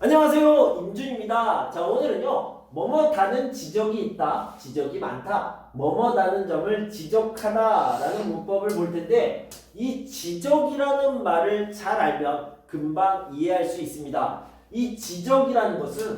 안녕하세요 임준입니다. 자 오늘은요 뭐뭐다는 지적이 있다 지적이 많다 뭐뭐다는 점을 지적하다 라는 문법을 볼 텐데 이 지적이라는 말을 잘 알면 금방 이해할 수 있습니다. 이 지적이라는 것은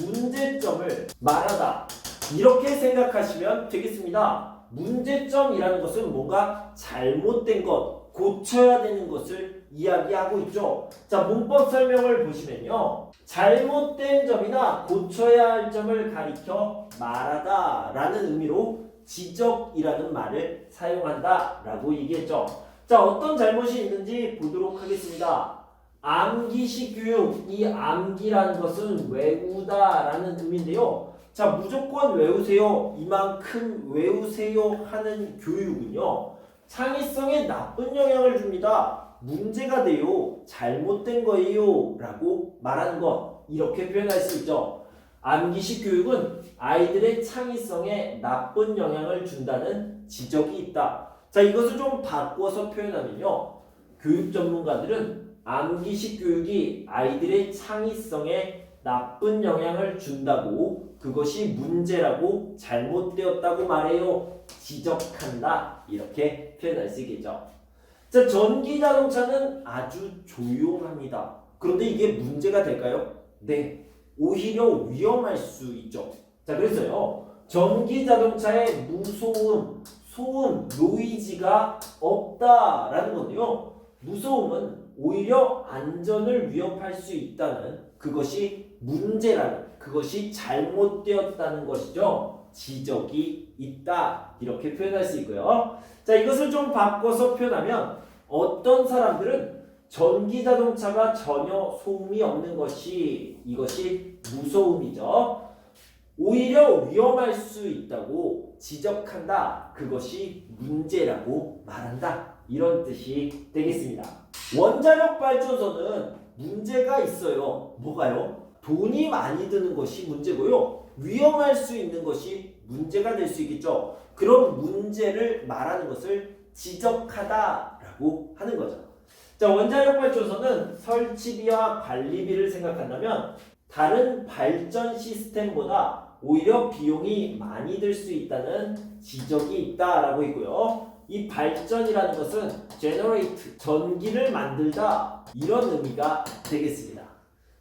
문제점을 말하다 이렇게 생각하시면 되겠습니다. 문제점이라는 것은 뭔가 잘못된 것 고쳐야 되는 것을 이야기하고 있죠 자 문법 설명을 보시면요 잘못된 점이나 고쳐야 할 점을 가리켜 말하다 라는 의미로 지적이라는 말을 사용한다 라고 얘기했죠. 자, 어떤 잘못이 있는지 보도록 하겠습니다. 암기식 교육, 이 암기라는 것은 외우다 라는 의미인데요. 자, 무조건 외우세요. 이만큼 외우세요 하는 교육은요. 창의성에 나쁜 영향을 줍니다. 문제가 돼요. 잘못된 거예요. 라고 말하는 것. 이렇게 표현할 수 있죠. 암기식 교육은 아이들의 창의성에 나쁜 영향을 준다는 지적이 있다. 자, 이것을 좀 바꿔서 표현하면요. 교육 전문가들은 암기식 교육이 아이들의 창의성에 나쁜 영향을 준다고 그것이 문제라고 잘못되었다고 말해요. 지적한다. 이렇게 표현할 수 있겠죠. 자, 전기 자동차는 아주 조용합니다. 그런데 이게 문제가 될까요? 네. 오히려 위험할 수 있죠. 자, 그래서요. 전기 자동차에 무소음, 소음, 노이즈가 없다라는 건데요. 무소음은 오히려 안전을 위협할 수 있다는 그것이 문제라는 그것이 잘못되었다는 것이죠. 지적이 있다. 이렇게 표현할 수 있고요. 자, 이것을 좀 바꿔서 표현하면 어떤 사람들은 전기 자동차가 전혀 소음이 없는 것이 이것이 무소음이죠. 오히려 위험할 수 있다고 지적한다. 그것이 문제라고 말한다. 이런 뜻이 되겠습니다. 원자력 발전소는 문제가 있어요. 뭐가요? 돈이 많이 드는 것이 문제고요. 위험할 수 있는 것이 문제가 될 수 있겠죠. 그런 문제를 말하는 것을 지적하다라고 하는 거죠. 자, 원자력 발전소는 설치비와 관리비를 생각한다면 다른 발전 시스템보다 오히려 비용이 많이 들 수 있다는 지적이 있다라고 있고요. 이 발전이라는 것은 generate 전기를 만들다 이런 의미가 되겠습니다.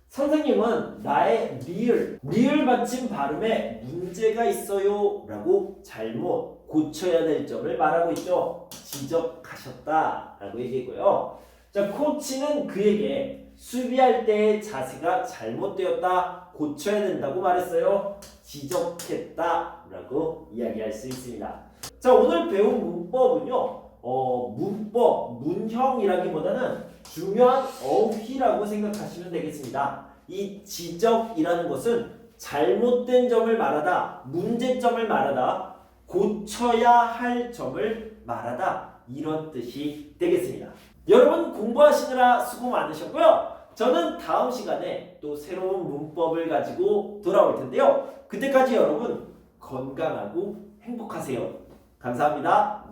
선생님은 나의 리을 리을 받침 발음에 문제가 있어요라고 잘못 고쳐야 될 점을 말하고 있죠. 지적하셨다라고 얘기했고요. 자, 코치는 그에게 수비할 때의 자세가 잘못되었다, 고쳐야 된다고 말했어요. 지적했다라고 이야기할 수 있습니다. 자, 오늘 배운 문법은요, 어, 문법, 문형이라기보다는 중요한 어휘라고 생각하시면 되겠습니다. 이 지적이라는 것은 잘못된 점을 말하다, 문제점을 말하다, 고쳐야 할 점을 말하다, 이런 뜻이 되겠습니다. 여러분 공부하시느라 수고 많으셨고요. 저는 다음 시간에 또 새로운 문법을 가지고 돌아올 텐데요. 그때까지 여러분 건강하고 행복하세요. 감사합니다.